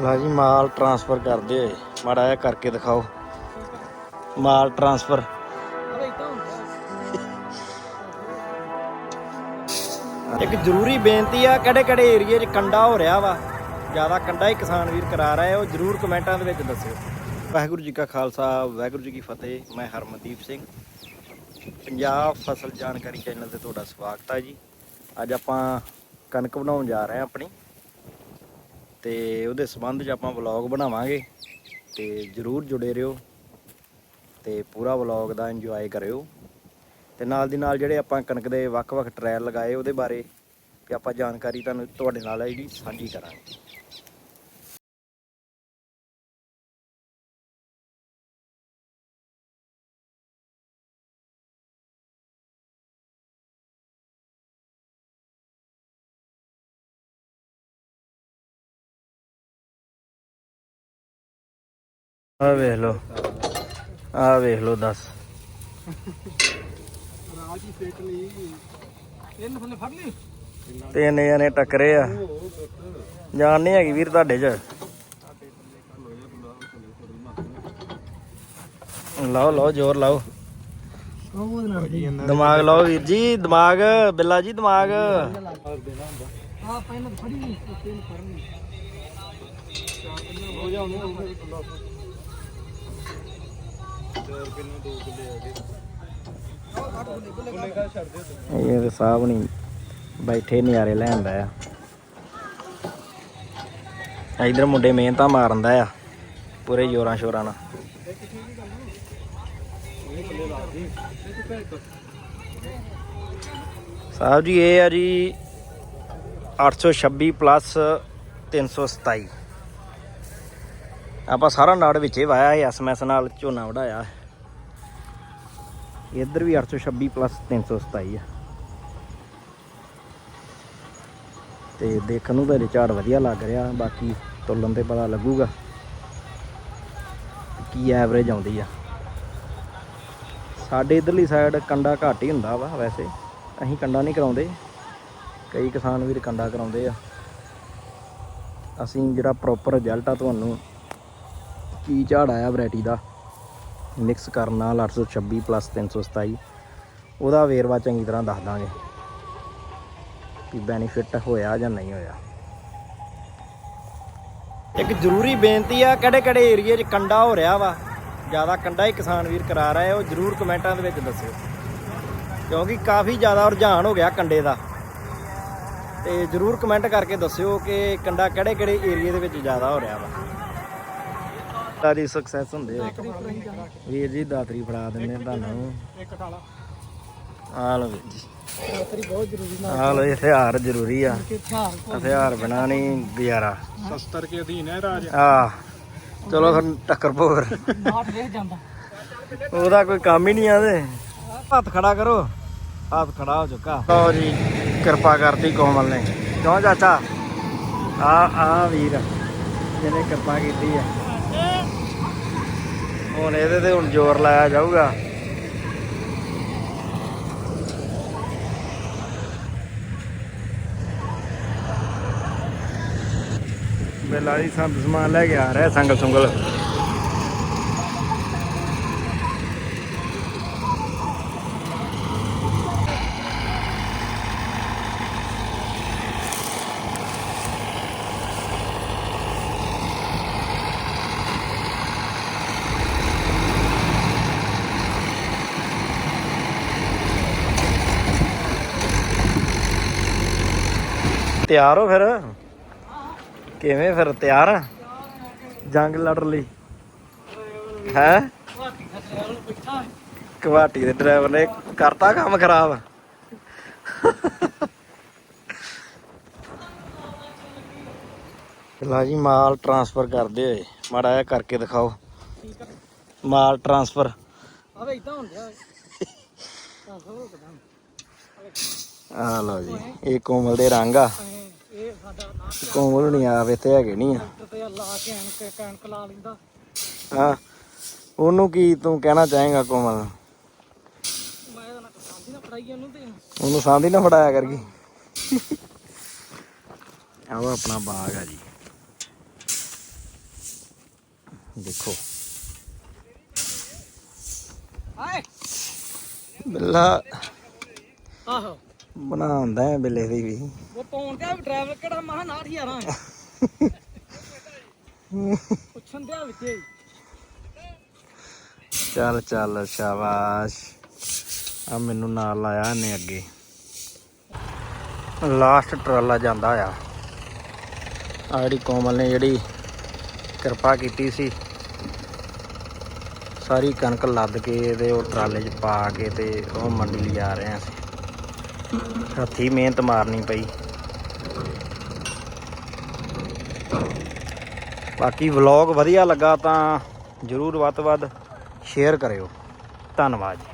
ਲਾ ਜੀ, ਮਾਲ ਟਰਾਂਸਫਰ ਕਰਦੇ ਹੋਏ ਮਾੜਾ ਜਿਹਾ ਕਰਕੇ ਦਿਖਾਓ। ਮਾਲ ਟਰਾਂਸਫਰ ਇੱਕ ਜ਼ਰੂਰੀ ਬੇਨਤੀ ਆ ਕਿਹੜੇ ਕਿਹੜੇ ਏਰੀਏ 'ਚ ਕੰਡਾ ਹੋ ਰਿਹਾ ਵਾ। ਜ਼ਿਆਦਾ ਕੰਡਾ ਹੀ ਕਿਸਾਨ ਵੀਰ ਕਰਾ ਰਹੇ ਉਹ ਜ਼ਰੂਰ ਕਮੈਂਟਾਂ ਦੇ ਵਿੱਚ ਦੱਸਿਓ। ਵਾਹਿਗੁਰੂ ਜੀ ਕਾ ਖਾਲਸਾ, ਵਾਹਿਗੁਰੂ ਜੀ ਕੀ ਫਤਿਹ। ਮੈਂ ਹਰਮਨਦੀਪ ਸਿੰਘ। ਪੰਜਾਬ ਫਸਲ ਜਾਣਕਾਰੀ ਚੈਨਲ ਤੇ ਤੁਹਾਡਾ ਸਵਾਗਤ ਹੈ ਜੀ। ਅੱਜ ਆਪਾਂ ਕਣਕ ਬਣਾਉਣ ਜਾ ਰਹੇ ਹਾਂ ਆਪਣੀ। ਤੇ ਉਹਦੇ ਸੰਬੰਧ 'ਚ ਆਪਾਂ ਵਲੌਗ ਬਣਾਵਾਂਗੇ ਤੇ ਜਰੂਰ ਜੁੜੇ ਰਹੋ ਤੇ ਪੂਰਾ ਵਲੌਗ ਦਾ ਇੰਜੋਏ ਕਰਿਓ ਤੇ ਨਾਲ ਦੀ ਨਾਲ ਜਿਹੜੇ ਆਪਾਂ ਕਣਕ ਦੇ ਵੱਖ-ਵੱਖ ਟ੍ਰਾਇਲ ਲਗਾਏ ਉਹਦੇ ਬਾਰੇ ਵੀ ਆਪਾਂ ਜਾਣਕਾਰੀ ਤੁਹਾਨੂੰ ਤੁਹਾਡੇ ਨਾਲ ਹੈ ਜਿਹੜੀ ਸਾਂਝੀ ਕਰਾਂਗੇ। ਆ ਵੇਖ ਲਓ। ਆ ਵੇਖ ਲਓ ਦੱਸ। ਰਾਜੀ ਫੇਟ ਲਈ। ਇਹਨੂੰ ਫੋਨ ਫੜ ਲਈ ਤਿੰਨ ਜਣੇ ਟੱਕਰੇ ਆ। ਜਾਨ ਨਹੀਂ ਹੈਗੀ ਵੀਰ ਤੁਹਾਡੇ ਚ। ਲਾਓ ਲਾਓ ਜ਼ੋਰ ਲਾਓ। ਦਿਮਾਗ ਲਾਓ ਵੀਰ ਜੀ ਦਿਮਾਗ ਬਿੱਲਾ ਜੀ ਦਿਮਾਗ। ਆ ਪਹਿਲਾਂ ਫੜੀ ਨਹੀਂ ਤੈਨੂੰ ਫੜਨੀ। ਹੋ ਜਾ ਉਹਨੂੰ ਇਹ ਤੇ ਸਾਹਬ ਨਹੀਂ ਬੈਠੇ, ਨਜ਼ਾਰੇ ਲੈਂਦਾ ਆ। ਇਧਰ ਮੁੰਡੇ ਮਿਹਨਤਾਂ ਮਾਰਦਾ ਆ, ਪੂਰੇ ਜ਼ੋਰਾਂ ਸ਼ੋਰਾਂ ਨਾਲ। ਸਾਹਿਬ ਜੀ, ਇਹ ਆ ਜੀ 826 ਪਲੱਸ 327 ਆਪਾਂ ਸਾਰਾ ਨਾੜ ਵਿੱਚੇ ਵਾਇਆ ਹੈ ਐਸਐਮਐਸ ਨਾਲ ਝੋਨਾ ਵਢਾਇਆ। ਇੱਧਰ ਵੀ 826 ਪਲੱਸ 327 ਆ। ਤੇ ਦੇਖਣ ਨੂੰ ਤਾਂ ਇਹਦੇ ਝਾੜ ਵਧੀਆ ਲੱਗ ਰਿਹਾ, ਬਾਕੀ ਤੁਲਨ ਤੇ ਪਤਾ ਲੱਗੂਗਾ ਕੀ ਐਵਰੇਜ ਆਉਂਦੀ ਆ। ਸਾਡੇ ਇਧਰਲੀ ਸਾਈਡ ਕੰਡਾ ਘੱਟ ਹੀ ਹੁੰਦਾ ਵਾ ਵੈਸੇ, ਅਸੀਂ ਕੰਡਾ ਨਹੀਂ ਕਰਾਉਂਦੇ। ਕਈ ਕਿਸਾਨ ਵੀਰ ਕੰਡਾ ਕਰਾਉਂਦੇ ਆ। ਅਸੀਂ ਜਿਹੜਾ ਪ੍ਰੋਪਰ ਰਿਜ਼ਲਟ ਆ ਤੁਹਾਨੂੰ ਕੀ ਝਾੜ ਆਇਆ ਵੈਰਾਈਟੀ ਦਾ। ਮਿਕਸ ਕਰਨ ਨਾਲ 826 ਪਲੱਸ 327 ਉਹਦਾ ਵੇਰਵਾ ਚੰਗੀ ਤਰ੍ਹਾਂ ਦੱਸ ਦਾਂਗੇ ਕਿ ਬੈਨੀਫਿਟ ਹੋਇਆ ਜਾਂ ਨਹੀਂ ਹੋਇਆ। ਇੱਕ ਜ਼ਰੂਰੀ ਬੇਨਤੀ ਆ ਕਿਹੜੇ ਕਿਹੜੇ ਏਰੀਏ 'ਚ ਕੰਡਾ ਹੋ ਰਿਹਾ ਵਾ, ਜ਼ਿਆਦਾ ਕੰਡਾ ਹੀ ਕਿਸਾਨ ਵੀਰ ਕਰਾ ਰਿਹਾ ਉਹ ਜ਼ਰੂਰ ਕਮੈਂਟਾਂ ਦੇ ਵਿੱਚ ਦੱਸਿਓ। ਕਿਉਂਕਿ ਕਾਫੀ ਜ਼ਿਆਦਾ ਰੁਝਾਨ ਹੋ ਗਿਆ ਕੰਡੇ ਦਾ। ਤੇ ਜ਼ਰੂਰ ਕਮੈਂਟ ਕਰਕੇ ਦੱਸਿਓ ਕਿ ਕੰਡਾ ਕਿਹੜੇ ਕਿਹੜੇ ਏਰੀਏ ਦੇ ਵਿੱਚ ਜ਼ਿਆਦਾ ਹੋ ਰਿਹਾ ਵਾ। ਸਾਰੀ ਸਕਸੈਸ ਹੁੰਦੇ ਆ। ਵੀਰ ਜੀ ਦਾਤਰੀ ਫੜਾ ਦਿੰਦੇ ਆ ਤੁਹਾਨੂੰ। ਇੱਕ ਠਾਲਾ ਆ ਲਓ ਵੀਰ ਜੀ। ਤੇਰੀ ਬਹੁਤ ਜ਼ਰੂਰੀ ਨਾ ਆ ਲਓ ਜੀ, ਹਥਿਆਰ ਜ਼ਰੂਰੀ ਆ। ਕਿ ਹਥਿਆਰ ਹਥਿਆਰ ਬਿਨਾ ਨਹੀਂ ਗੁਜ਼ਾਰਾ। ਸ਼ਸਤਰ ਕੇ ਅਧੀਨ ਹੈ ਰਾਜ। ਆ ਚਲੋ ਫਿਰ ਟੱਕਰ ਭੋਰ। ਮਾਟ ਵੇਖ ਜਾਂਦਾ। ਉਹਦਾ ਕੋਈ ਕੰਮ ਹੀ ਨਹੀਂ ਆਦੇ ਹੱਥ ਖੜਾ ਕਰੋ। ਹੱਥ ਖੜਾ ਹੋ ਚੁੱਕਾ। ਲਓ ਜੀ ਕਿਰਪਾ ਕਰਤੀ ਕੋਮਲ ਨੇ। ਕਿਉਂ ਚਾਚਾ? ਆ ਆ ਵੀਰ ਜਿਹਨੇ ਕਿਰਪਾ ਕੀਤੀ ਆ। ਹੁਣ ਇਹਦੇ ਤੇ ਹੁਣ ਜ਼ੋਰ ਲਾਇਆ ਜਾਊਗਾ। ਬੇਲਾ ਜੀ ਸੰਦ ਸਮਾਨ ਲੈ ਕੇ ਆ ਰਿਹਾ ਸੰਗਲ ਸੰਗਲ ਤਿਆਰ ਹੋ ਫਿਰ? ਕਿਵੇਂ ਫਿਰ ਤਿਆਰ? ਆ ਜੰਗ ਲੜਨ ਲਈ। ਹੈ? ਕਵਾਟੀ ਦੇ ਡਰਾਈਵਰ ਨੇ ਕਰਤਾ ਕੰਮ ਖਰਾਬ। ਲਾ ਜੀ, ਮਾਲ ਟਰਾਂਸਫਰ ਕਰਦੇ ਹੋਏ। ਮਾੜਾ ਜਿਹਾ ਕਰਕੇ ਦਿਖਾਓ। ਮਾਲ ਟਰਾਂਸਫਰ ਆਵੇ ਇਦਾਂ ਹੁੰਦਾ। ਤਾਂ ਹੋ ਕਦਾਂ ਆ ਲਓ ਜੀ ਇਹ ਕੋਮਲ ਦੇ ਰੰਗ ਆ। ਇਹ ਸਾਡਾ ਕੋਮਲ ਨਹੀਂ ਆਵੇ ਤੇ ਹੈਗੇ ਨਹੀਂ ਆ। ਤੇ ਲਾ ਕੇ ਐਨਕ ਕਣਕ ਲਾ ਲੈਂਦਾ ਹਾਂ ਉਹਨੂੰ ਕੀ ਤੂੰ ਕਹਿਣਾ ਚਾਹੇਗਾ ਕੋਮਲ? ਮੈਂ ਇਹਦਾ ਨਾ ਸਾਂਝੀ ਨਾ ਫੜਾਈ ਉਹਨੂੰ ਤੇ ਉਹਨੂੰ ਸਾਂਦੀ ਨਾ ਫੜਾਇਆ ਕਰਗੀ ਆਹ ਆਪਣਾ ਬਾਗ ਆ ਜੀ। ਦੇਖੋ। ਆਏ। ਬਿੱਲਾ। ਆਹੋ। ਬਣਾਉਂਦਾ ਹੈ ਬਿੱਲੇ ਦੀ ਵੀ। ਉਹ ਪਾਉਣ ਤੇ ਡਰਾਈਵਰ ਕਿਹੜਾ? ਮਹਾ ਨਾ ਠਿਆਰਾਂ ਪੁੱਛਣ ਦੇ ਵਿੱਚ ਚੱਲ ਚੱਲ ਸ਼ਾਬਾਸ਼। ਆ ਮੈਨੂੰ ਨਾਲ ਲਾਇਆ ਇਹਨੇ ਅੱਗੇ। ਲਾਸਟ ਟਰਾਲਾ ਜਾਂਦਾ ਆ ਆ ਜਿਹੜੀ ਕੋਮਲ ਨੇ ਜਿਹੜੀ ਕਿਰਪਾ ਕੀਤੀ ਸੀ। ਸਾਰੀ ਕਣਕ ਲੱਦ ਕੇ ਤੇ ਉਹ ਟਰਾਲੇ 'ਚ ਪਾ ਕੇ ਤੇ ਉਹ ਮੰਡੀ ਲਿਜਾ ਰਹੇ ਆ ਹੱਥੀ ਮਿਹਨਤ ਮਾਰਨੀ ਪਈ। ਬਾਕੀ ਵਲੌਗ ਵਧੀਆ ਲੱਗਾ ਤਾਂ ਜਰੂਰ ਵੱਧ ਤੋਂ ਵੱਧ ਸ਼ੇਅਰ ਕਰਿਓ। ਧੰਨਵਾਦ ਜੀ।